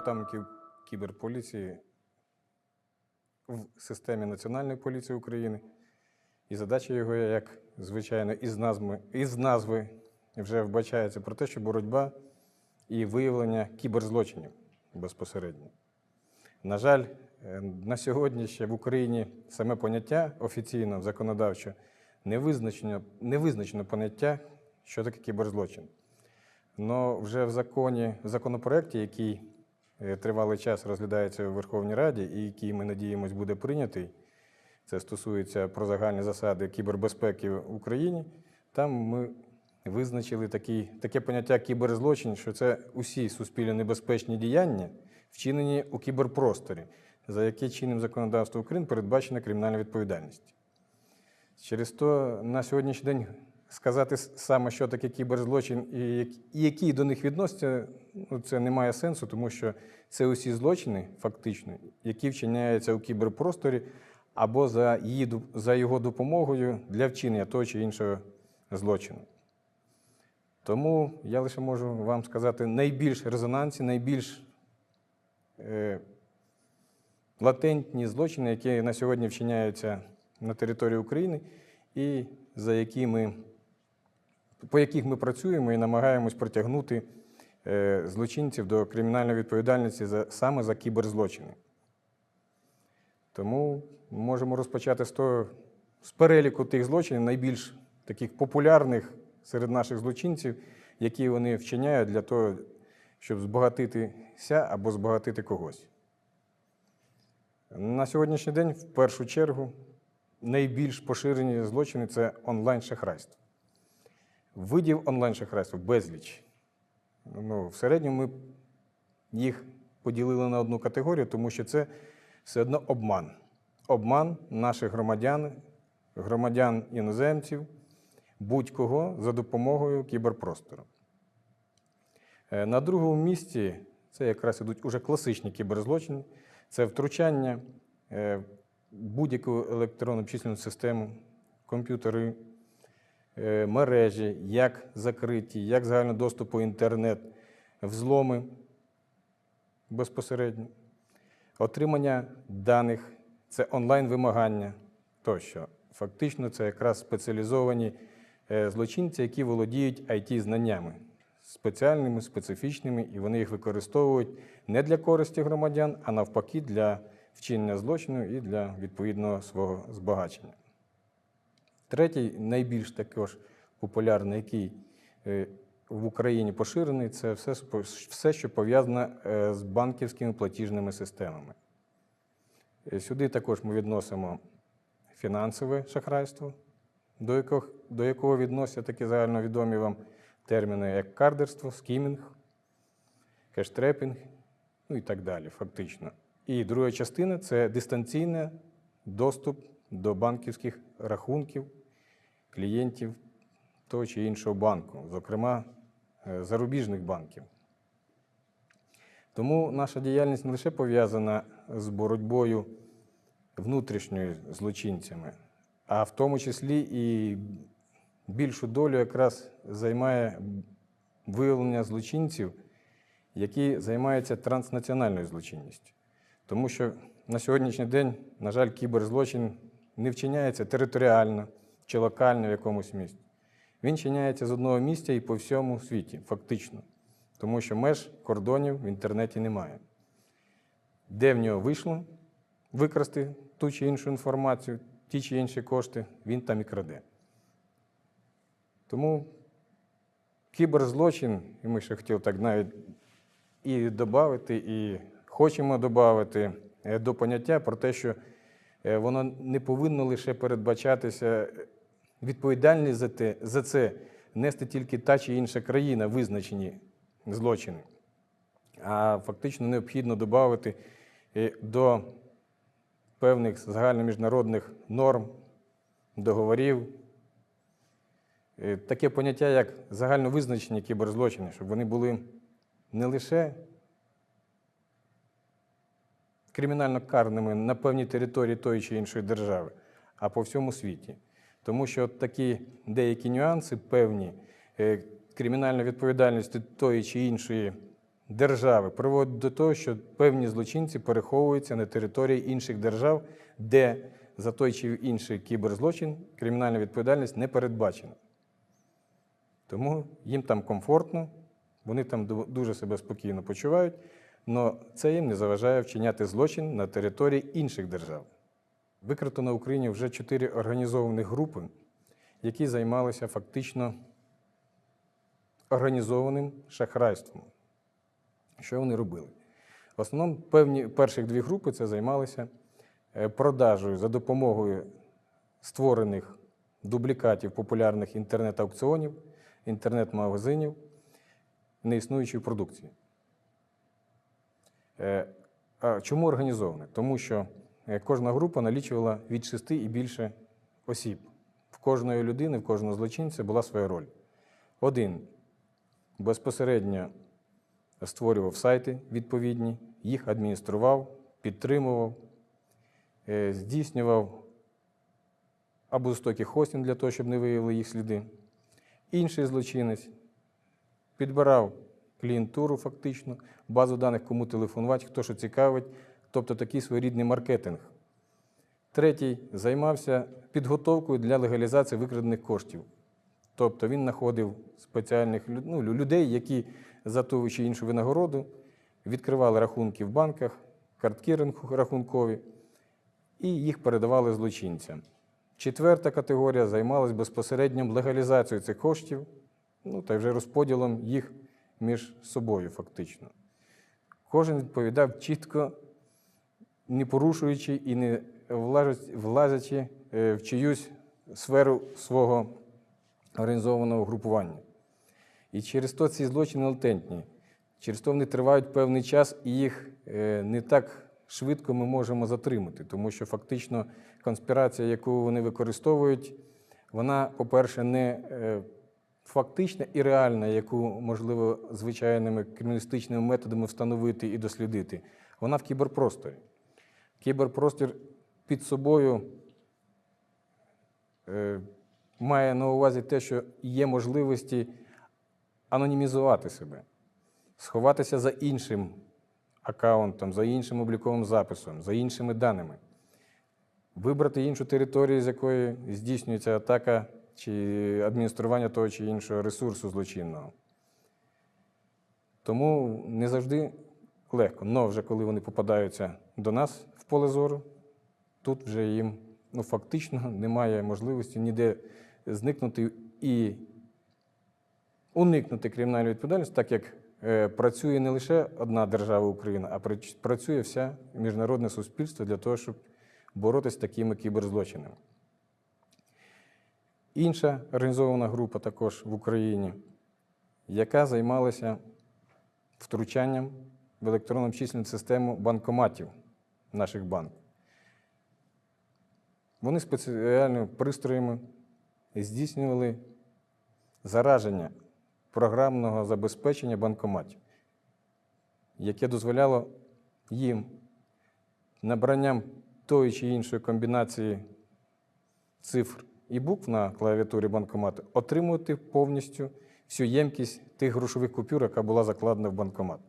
департаментів кіберполіції в системі Національної поліції України. І задача його, як звичайно, із назви, із назви вже вбачається про те, що боротьба і виявлення кіберзлочинів безпосередньо. На жаль, е, на сьогодні ще в Україні саме поняття офіційно, законодавчо не визначено, не визначено поняття, що таке кіберзлочин. Но вже в законі, в законопроекті, який тривалий час розглядається у Верховній Раді і який, ми надіємось, буде прийнятий, це стосується про загальні засади кібербезпеки в Україні. Там ми визначили такий, таке поняття кіберзлочин, що це усі суспільно небезпечні діяння, вчинені у кіберпросторі, за які чинним законодавством України передбачена кримінальна відповідальність. Через то на сьогоднішній день сказати саме, що таке кіберзлочин і як- які до них відносяться, це не має сенсу, тому що це усі злочини, фактично, які вчиняються у кіберпросторі або за, її, за його допомогою для вчинення того чи іншого злочину. Тому я лише можу вам сказати найбільш резонансні, найбільш е, латентні злочини, які на сьогодні вчиняються на території України, і за які ми, по яких ми працюємо і намагаємось притягнути е, злочинців до кримінальної відповідальності саме за кіберзлочини. Тому можемо розпочати з того, з переліку тих злочинів, найбільш таких популярних серед наших злочинців, які вони вчиняють для того, щоб збагатитися або збагатити когось. На сьогоднішній день, в першу чергу, найбільш поширені злочини це онлайн-шахрайство. Видів онлайн-шахрайства безліч. Ну, в середньому ми їх поділили на одну категорію, тому що це все одно обман. Обман наших громадян, громадян іноземців, будь-кого за допомогою кіберпростору. Е, На другому місці це якраз ідуть уже класичні кіберзлочини, це втручання е, в будь-яку електронну обчислювальну систему, комп'ютери, мережі, як закриті, як загального доступу інтернет, взломи безпосередньо, отримання даних, це онлайн-вимагання тощо. Фактично, це якраз спеціалізовані е, злочинці, які володіють it-знаннями спеціальними, специфічними, і вони їх використовують не для користі громадян, а навпаки для вчинення злочину і для відповідного свого збагачення. Третій, найбільш також популярний, який е, в Україні поширений, це все, все що пов'язане е, з банківськими платіжними системами. Е, Сюди також ми відносимо фінансове шахрайство, до якого, до якого відносять такі загальновідомі вам терміни, як кардерство, скімінг, кештрепінг, ну і так далі, фактично. І друга частина це дистанційний доступ до банківських рахунків клієнтів того чи іншого банку, зокрема е, зарубіжних банків. Тому наша діяльність не лише пов'язана з боротьбою внутрішньою злочинцями, а в тому числі і більшу долю якраз займає виявлення злочинців, які займаються транснаціональною злочинністю. Тому що на сьогоднішній день, на жаль, кіберзлочин не вчиняється територіально чи локально в якомусь місті. Він вчиняється з одного місця і по всьому світі, фактично. Тому що меж кордонів в інтернеті немає. Де в нього вийшло викрасти ту чи іншу інформацію, ті чи інші кошти, він там і краде. Тому кіберзлочин, і ми ще хотіли так навіть і додати, і хочемо додати до поняття про те, що е, воно не повинно лише передбачатися е, відповідальність за, те, за це нести тільки та чи інша країна визначені злочини, а фактично необхідно додати е, до певних загальноміжнародних норм, договорів, е, таке поняття, як загальновизначені кіберзлочини, щоб вони були не лише кримінально карними на певній території тої чи іншої держави, а по всьому світі. Тому що от такі деякі нюанси певні е, кримінальної відповідальності тої чи іншої держави приводить до того, що певні злочинці переховуються на території інших держав, де за той чи інший кіберзлочин кримінальна відповідальність не передбачена. Тому їм там комфортно, вони там дуже себе спокійно почувають, але це їм не заважає вчиняти злочин на території інших держав. Викрито на Україні вже чотири організовані групи, які займалися фактично організованим шахрайством. Що вони робили? В основному певні перших дві групи це займалися е, продажею за допомогою створених дублікатів популярних інтернет-аукціонів, інтернет-магазинів неіснуючої продукції. Е, чому організоване? Тому що кожна група налічувала від шести і більше осіб. В кожної людини, в кожного злочинця була своя роль. Один безпосередньо створював сайти відповідні, їх адміністрував, підтримував, е, здійснював або жорстокий хостинг для того, щоб не виявили їх сліди. Інший злочинець підбирав клієнтуру фактично, базу даних, кому телефонувати, хто що цікавить, тобто такий своєрідний маркетинг. Третій займався підготовкою для легалізації викрадених коштів. Тобто він знаходив спеціальних ну, людей, які за ту чи іншу винагороду відкривали рахунки в банках, картки рахункові, і їх передавали злочинцям. Четверта категорія займалась безпосередньо легалізацією цих коштів, ну та вже розподілом їх між собою, фактично. Кожен відповідав чітко, не порушуючи і не влазячи- е, в чиюсь сферу свого організованого групування. І через то ці злочини латентні. Через то вони тривають певний час, і їх е, не так швидко ми можемо затримати, тому що фактично конспірація, яку вони використовують, вона, по-перше, не е, фактична і реальна, яку можливо звичайними криміналістичними методами встановити і дослідити. Вона в кіберпросторі. Кіберпростір під собою е, має на увазі те, що є можливості анонімізувати себе, сховатися за іншим аккаунтом, за іншим обліковим записом, за іншими даними, вибрати іншу територію, з якої здійснюється атака чи адміністрування того чи іншого ресурсу злочинного. Тому не завжди легко. Но вже коли вони попадаються до нас поле зору, тут вже їм ну, фактично немає можливості ніде зникнути і уникнути кримінальної відповідальності, так як е, працює не лише одна держава Україна, а працює вся міжнародне суспільство для того, щоб боротися з такими кіберзлочинами. Інша організована група також в Україні, яка займалася втручанням в електронну обчислювальну систему банкоматів наших банків. Вони спеціальними пристроями здійснювали зараження програмного забезпечення банкоматів, яке дозволяло їм набранням тої чи іншої комбінації цифр і букв на клавіатурі банкомату отримувати повністю всю ємкість тих грошових купюр, яка була закладена в банкомат.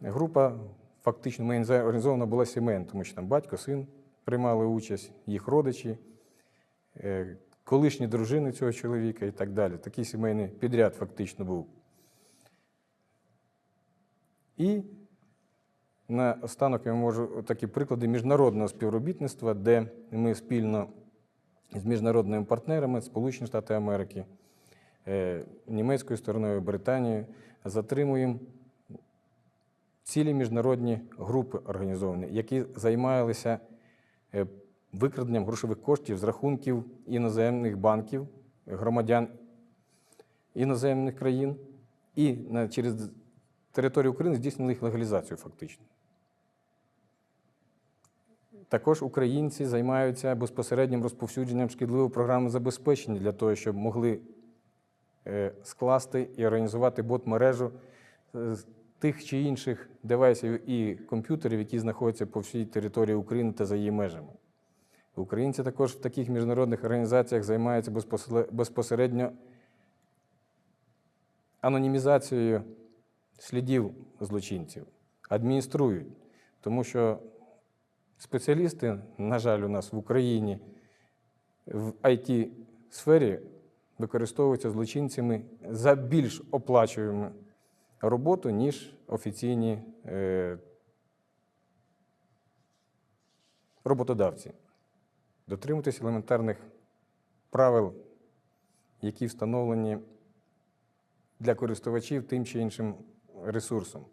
Група фактично ми організована була сімейна, тому що там батько, син приймали участь, їх родичі, е, колишні дружини цього чоловіка і так далі. Такий сімейний підряд фактично був. І на останок я можу такі приклади міжнародного співробітництва, де ми спільно з міжнародними партнерами Сполучені Штати Америки, е, німецькою стороною Британією затримуємо цілі міжнародні групи організовані, які займалися е, викраденням грошових коштів з рахунків іноземних банків, громадян іноземних країн, і через територію України здійснили їх легалізацію фактично. Також українці займаються безпосереднім розповсюдженням шкідливої програми забезпечення для того, щоб могли е, скласти і організувати бот-мережу е, тих чи інших девайсів і комп'ютерів, які знаходяться по всій території України та за її межами. Українці також в таких міжнародних організаціях займаються безпосередньо анонімізацією слідів злочинців, адмініструють. Тому що спеціалісти, на жаль, у нас в Україні в it сфері використовуються злочинцями за більш оплачуємо роботу, ніж офіційні е, роботодавці. Дотримуйтесь елементарних правил, які встановлені для користувачів тим чи іншим ресурсом.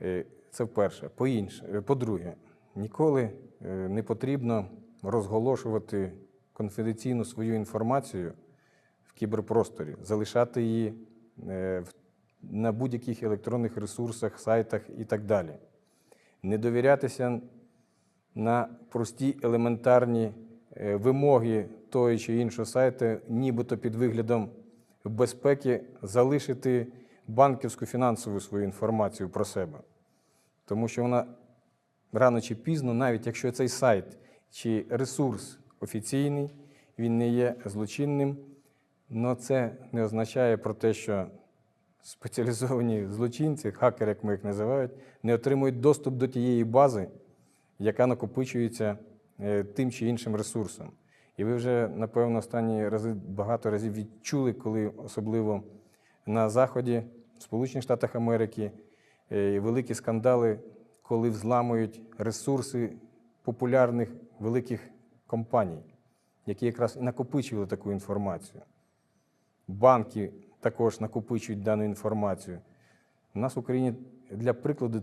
Е, Це вперше. Е, По-друге, ніколи е, не потрібно розголошувати конфіденційну свою інформацію в кіберпросторі, залишати її в- на будь-яких електронних ресурсах, сайтах і так далі. Не довірятися на прості елементарні е, вимоги того чи іншого сайту, нібито під виглядом безпеки залишити банківську фінансову свою інформацію про себе. Тому що вона рано чи пізно, навіть якщо цей сайт чи ресурс офіційний, він не є злочинним, але це не означає про те, що спеціалізовані злочинці, хакери, як ми їх називають, не отримують доступ до тієї бази, яка накопичується е, тим чи іншим ресурсом. І ви вже, напевно, останні рази багато разів відчули, коли особливо на Заході, в Сполучених Штатах Америки, е, великі скандали, коли взламують ресурси популярних великих компаній, які якраз і накопичували таку інформацію. Банки також накопичують дану інформацію. У нас в Україні для прикладу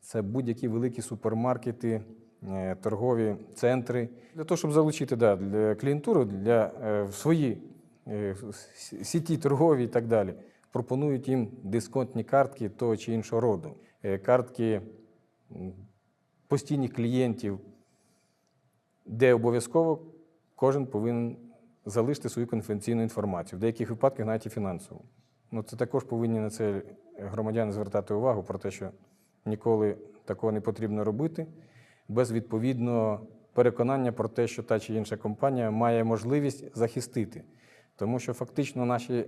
це будь-які великі супермаркети, е, торгові центри. Для того, щоб залучити да, для клієнтуру для е, в свої е, сіті торгові і так далі, пропонують їм дисконтні картки того чи іншого роду. Картки постійних клієнтів, де обов'язково кожен повинен залишити свою конфіденційну інформацію, в деяких випадках навіть і фінансову. Ну, це також повинні на це громадяни звертати увагу про те, що ніколи такого не потрібно робити, без відповідного переконання про те, що та чи інша компанія має можливість захистити. Тому що фактично наші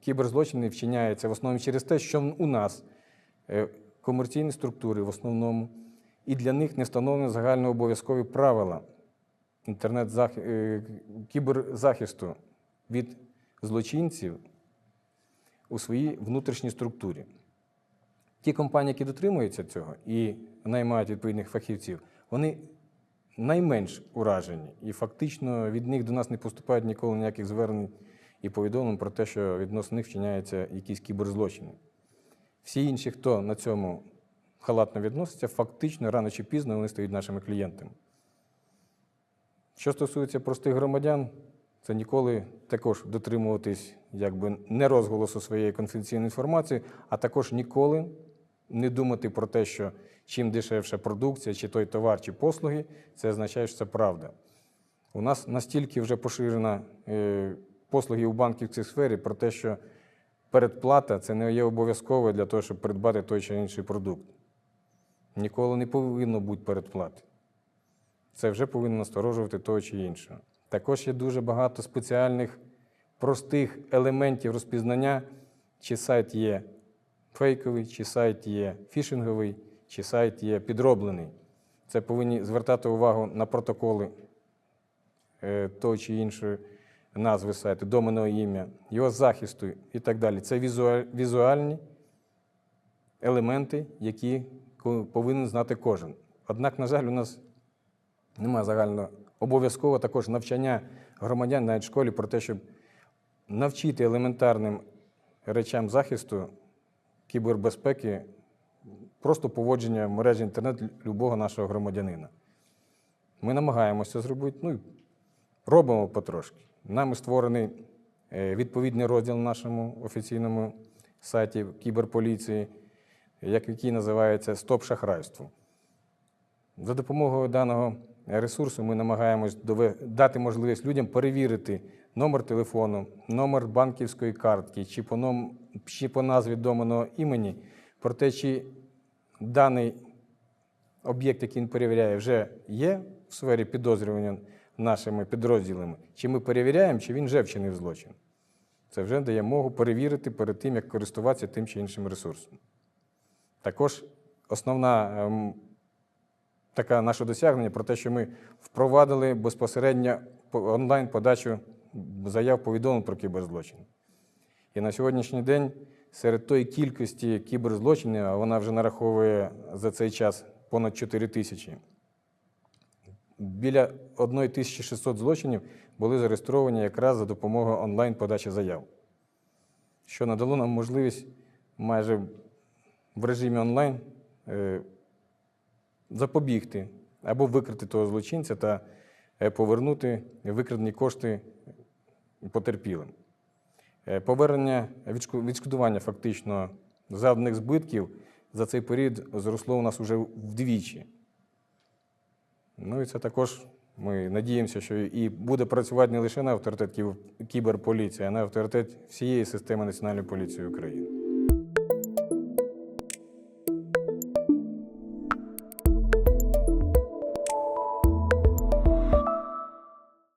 кіберзлочини вчиняються в основному через те, що у нас е, комерційні структури в основному, і для них не встановлені загальнообов'язкові правила інтернет кіберзахисту від злочинців у своїй внутрішній структурі. Ті компанії, які дотримуються цього і наймають відповідних фахівців, вони найменш уражені. І фактично від них до нас не поступають ніколи ніяких звернень і повідомлень про те, що відносно них вчиняються якісь кіберзлочини. Всі інші, хто на цьому халатно відноситься, фактично рано чи пізно вони стають нашими клієнтами. Що стосується простих громадян, це ніколи також дотримуватись якби не розголосу своєї конфіденційної інформації, а також ніколи не думати про те, що чим дешевша продукція, чи той товар, чи послуги, це означає, що це правда. У нас настільки вже поширена е, послуги у банківській сфері про те, що передплата це не є обов'язково для того, щоб придбати той чи інший продукт. Ніколи не повинно бути передплати це вже повинно насторожувати того чи іншого. Також є дуже багато спеціальних простих елементів розпізнання, чи сайт є фейковий, чи сайт є фішинговий, чи сайт є підроблений. Це повинні звертати увагу на протоколи е, того чи іншої назви сайту, доменного ім'я, його захисту і так далі. Це візуальні елементи, які повинен знати кожен. Однак, на жаль, у нас немає загально обов'язково також навчання громадян навіть в школі про те, щоб навчити елементарним речам захисту кібербезпеки просто поводження в мережі інтернет любого нашого громадянина. Ми намагаємося зробити, ну, і робимо потрошки. Нами створений е, відповідний розділ на нашому офіційному сайті кіберполіції, який називається Стоп шахрайству. За допомогою даного ресурсу ми намагаємось дати можливість людям перевірити номер телефону, номер банківської картки чи по, ном, чи по назві доменного імені, про те, чи даний об'єкт, який він перевіряє, вже є в сфері підозрювання нашими підрозділами, чи ми перевіряємо, чи він вже вчинив злочин. Це вже дає могу перевірити перед тим, як користуватися тим чи іншим ресурсом. Також основна ем, таке наше досягнення про те, що ми впровадили безпосередньо онлайн подачу заяв повідомлень про кіберзлочин. І на сьогоднішній день серед тої кількості кіберзлочинів, а вона вже нараховує за цей час понад 4 тисячі, біля 1600 злочинів були зареєстровані якраз за допомогою онлайн-подачі заяв, що надало нам можливість майже в режимі онлайн е, запобігти або викрити того злочинця та е, повернути викрадені кошти потерпілим. Е, Повернення відшкодування фактично завданих збитків за цей період зросло у нас вже вдвічі. Ну і це також ми надіємося, що і буде працювати не лише на авторитет кіберполіції, а на авторитет всієї системи Національної поліції України.